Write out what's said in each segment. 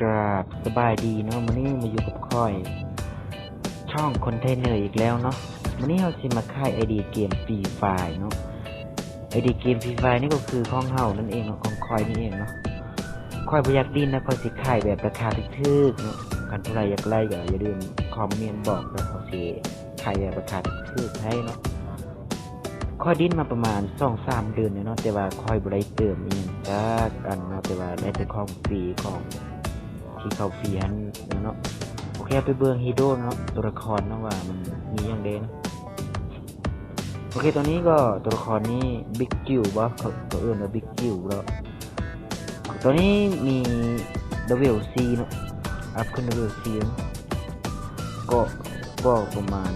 กราบสบายดีเนาะวันนี้มาอยู่กับค่อย ช่องคอนเทนเนอร์อีกแล้วเนาะวันนี้เราสิมาค่ายไอดีเกมฟรีไฟเนาะไอดีเกมฟรีไฟนี่ก็คือของเฮานั่นเองเนาะของคอยนี่เองเนาะคอยประหยัดดินนะคอยสิค่ายแบบราคาทึกๆเนาะกันผู้ใดอยากไล่ก็อย่าลืมคอมเมนต์บอกนะเขาสิค่ายแบบราคาทึกๆให้เนาะคอยดิ้นมาประมาณสองสามเดือนเนาะแต่ว่าคอยบริเติมอีกจากอันเนาะแต่ว่าได้แต่ของฟรีของ ที่เขาฟรีหันเนาะโอเคไปเบืองฮีโร่เนาะตัวละครนะว่ามันมีอย่างเดนโอเคตัวนี้ก็ตัวละครนี้บิ๊กจิวบ่เขาตัวอื่นว่าบิ๊กจิวแล้วตัวนี้มีดเวลซีเนาะอัพขึ้นดเวลซีก็ก็ประมาณ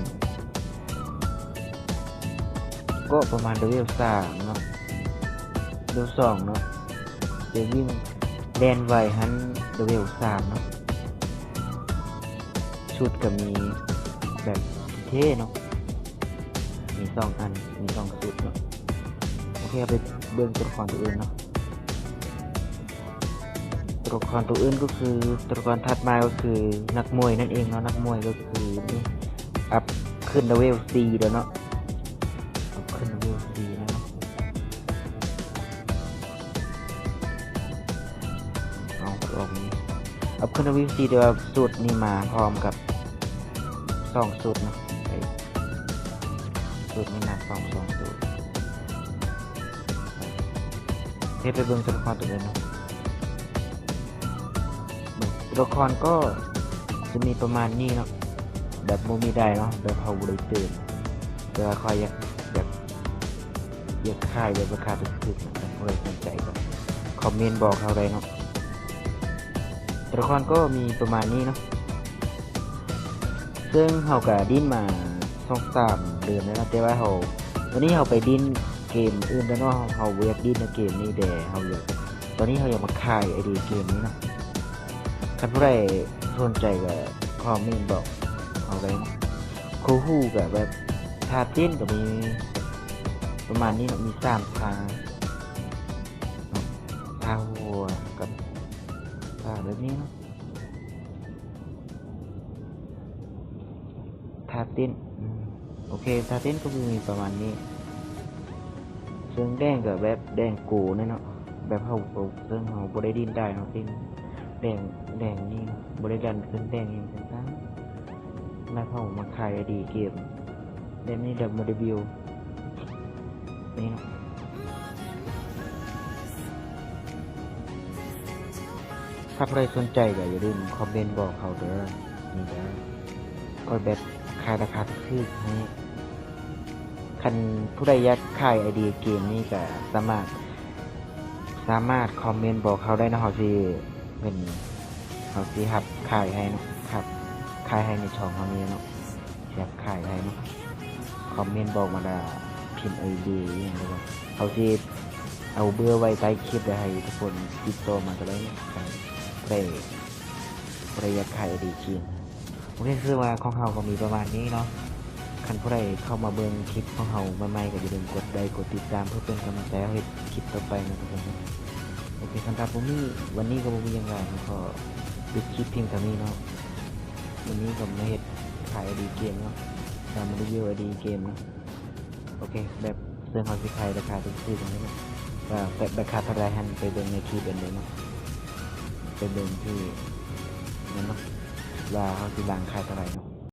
ก็ประมาณดเวลสามเนาะดเวลสองเนาะเดี๋ยววิ่ง แดนไวฮันดเวลสามเนาะชุดก็มีแบบเท่เนาะมีสองอัน มีสองชุดเนาะโอเคเอาไปเบิ่งตัวละครตัวอื่นเนาะตัวละครตัวอื่นก็คือตัวละครถัดมาก็คือนักมวยนั่นเองเนาะนักมวยก็คือนี่อัพขึ้นเลเวลซีแล้วเนาะอัพขึ้นเลเวลซีแล้วเนาะ อัพขึ้นเลเวลซีเดียวสูตรนี่มาพร้อมกับสองสูตรนะสูตรนี่นะสองสองสูตรเทไปเบิ่งตัวละครตัวอื่นเนะตัวละครก็จะมีประมาณนี้เนาะแบบโมมีได้เนาะแบบเขาบริตื่นแต่ว่าคอยอยากแบบอยากค่ายแบบราคาถูกๆนะแต่ผู้ใดสนใจก็คอมเมนต์บอกเขาเลยเนาะ ตัวละครก็มีประมาณนี้เนาะซึ่งเขาก็ดิ้นมาสองสามเดือนแล้วนะแต่ว่าเขาวันนี้เขาไปดิ้นเกมอื่นแล้วเนาะเขาเวียกดิ้นในเกมนี้แต่เขาอยากตอนนี้เขาอยากมาขายไอดีเกมนี้เนาะคันผู้ใดสนใจก็คอมเมนต์บอกเขาเลยนาะคูฮู้กับแบบทาติ้นก็มีประมาณนี้เนาะมีสามทางทาหัวกับ ทาแบบนี้เนาะทาตินโอเคทาตินก็มีประมาณนี้ซึ่งแดงกับแบบแดงกูเนี่ยเนาะแบบเขาเอาซึ่งเขาบริดินได้เนาะตินแดงแดงนี่เนาะบริดันขึ้นแดงเองเป็นตั้งแล้วเขามาขายอดีเกมเดนนี่เดมรีวิวนี่เนาะ ถ้าใครสนใจก็อย่าลืมคอมเมนต์บอกเขาเด้อนี่เด้อก็แบบขายราคาถูกๆนี้คันผู้ใดอยากขายไอเดียเกมนี้ก็สามารถ สามารถคอมเมนต์บอกเขาได้นะเขาสิเป็นเขาสิหับขายให้นะครับขายให้ในช่องเขานี้เนาะอยากขายให้เนาะคอมเมนต์บอกมาได้พิมพ์ไอเดียอย่างไรก็เขาสิเอาเบอร์ไว้ใต้คลิปได้ให้ทุกคนติดต่อมาก็ได้ เนาะครับผู้ใดผู้ใดอยากขายไดียเกมโอเคคือว่าของเขาก็มีประมาณนี้เนาะคันผู้ใดเข้ามาเบิ่งคลิปของเขาใหม่ๆก็อย่าลืมกดไลค์กดติดตามเพื่อเป็นกำลังใจให้เฮ็ดคลิปต่อไปนะทุกคนโอเคสำหรับผมนี่วันนี้ก็บ่มียังไงก็ปิดคลิปเพียงเท่านี้เนาะวันนี้ก็มาเฮ็ดขายดีเกมเนาะตามมารีวิวไอดีเกมเนาะโอเคแบบเสื้อฮอสิขายราคาถูกๆตรงนี้เนาะแบบราคาเท่าไรหันไปเบิ่งในคลิปเป็นเลยเนาะ เปเดิมที่นั่นเนาะว่าเขาสิบางขายเท่าไหร่เนาะ